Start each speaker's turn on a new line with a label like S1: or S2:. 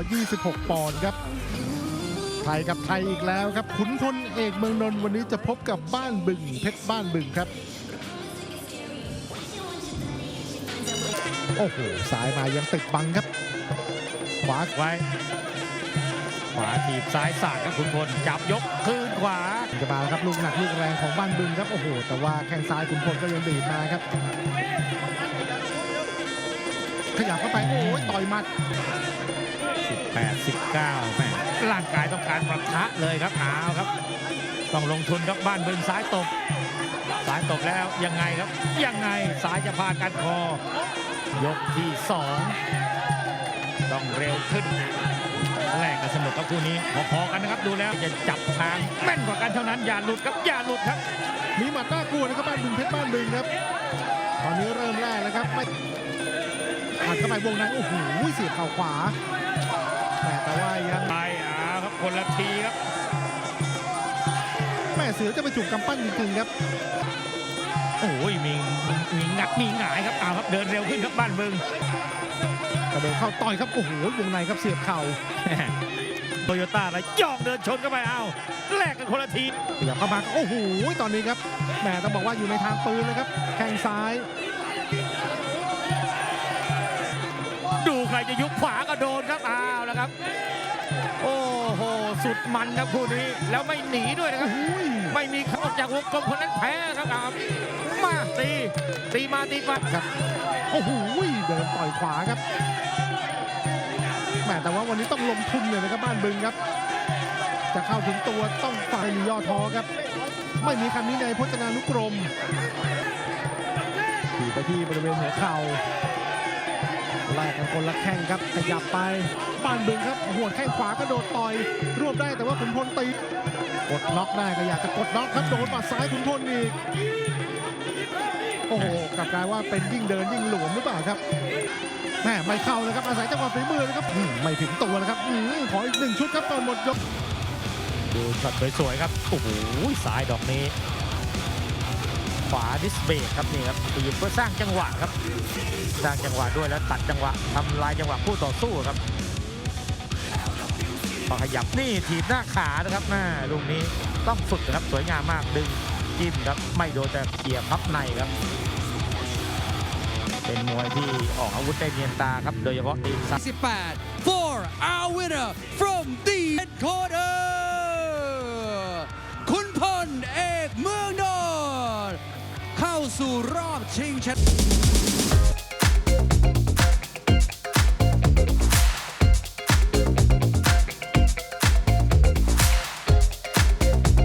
S1: 126 ปอนด์ครับ ไทยกับไทยอีกแล้วครับ ขุนพลเอกเมืองนนท์วันนี้จะพบกับบ้านบึง เพชรบ้านบึงครับ โอ้โหสายมายังติดบังครับ ขวา
S2: ไว้ ขวาถีบซ้ายสาดครับขุนพลจับยกคืนขวา
S1: จะมาแล้วครับลูกหนักลูกแรงของบ้านบึงครับโอ้โหแต่ว่าแข้งซ้ายขุนพลก็ยังดีดมาครับ ขยับเข้าไป โอ้ยต่อยหมัด
S2: 18 19แม่ร่างกายต้องการประทะเลยครับเอาครับ ต้องลงทุนครับบ้านบึงซ้ายตบซ้ายตบแล้วยังไงครับ ยังไงซ้ายจะพากันคอ ยกที่สองต้องเร็วขึ้นแรกกันสนุกครับคู่นี้พอๆกันนะครับดูแล้วจะจับทางแม่นกว่ากันเท่านั้นอย่าหลุดครับอย่าหลุดครับ
S1: มีหมัดน่ากลัวนะครับบ้านบึงเพชรบ้านบึงครับ ตอนนี้เริ่มแรกแล้วครับไม่ อัดเข้าไปวงในโอ้โหเสียบเข่าขวาแต่แต่ว่ายัง
S2: ไปเอาครับคนละทีครับ
S1: แม่เสือจะไปจุกกำปั้นจริงๆครับ
S2: โอ้ยมีมีงัดมีหงายครับเอาครับเดินเร็วขึ้นครับบ้านบึง
S1: กระโดดเข้าต่อยครับโอ้โหวงในครับเสียบเข่า
S2: โตโยต้าแล้วย่องเดินชนเข้าไปเอาแลกกันคนละที
S1: ขยับเข้ามาโอ้โหตอนนี้ครับแหมต้องบอกว่าอยู่ในทางปืนเลยครับแข้งซ้าย
S2: ดูใคร จะยุบขวาก็โดนครับเอาแล้วครับ โอ้โหสุดมันครับคู่นี้แล้วไม่หนีด้วยนะครับ
S1: อุ้ย
S2: ไม่มีเขาออกจากวงกลมคนนั้นแพ้ครับเอามาตีตีมาตีไป
S1: ครับโอ้โหเดินต่อยขวาครับแหมแต่ว่าวันนี้ต้องลงทุนเลยนะครับบ้านบึงครับ จะเข้าถึงตัวต้องฝ่ายมีย่อท้อครับ ไม่มีคำนี้ในพจนานุกรมถีบไปที่บริเวณหัวเข่า แลกกันคนละแข้งครับขยับไปบ้านบึงครับหัวแข้งขวากระโดดต่อยรวบได้แต่ว่าขุนพลตีกดน็อกได้ก็อยากจะกดน็อกครับโดนหมัดซ้ายขุนพลอีกโอ้โหกลับกลายว่าเป็นยิ่งเดินยิ่งหลวมหรือเปล่าครับแม่ไม่เข้าเลยครับอาศัยจังหวะฝีมือนะครับไม่ถึงตัวนะครับอืขออีกหนึ่งชุดครับก่อนหมดยก
S2: ดูช็อตสวยๆครับโอ้โหซ้ายดอกนี้ ขวาดิสเบรกครับนี่ครับตีเพื่อสร้างจังหวะครับ สร้างจังหวะด้วยแล้วตัดจังหวะทำลายจังหวะคู่ต่อสู้ครับพอขยับนี่ถีบหน้าขานะครับหน้าลูกนี้ต้องฝึกนะครับสวยงามมากดึงจิ้มครับไม่โดนแต่เกี่ยพับในครับ เป็นมวยที่ออกอาวุธได้เนียนตาครับโดยเฉพาะตีนซ้าย
S3: 18 for our winner from the headquarter สู่รอบชิงชนะ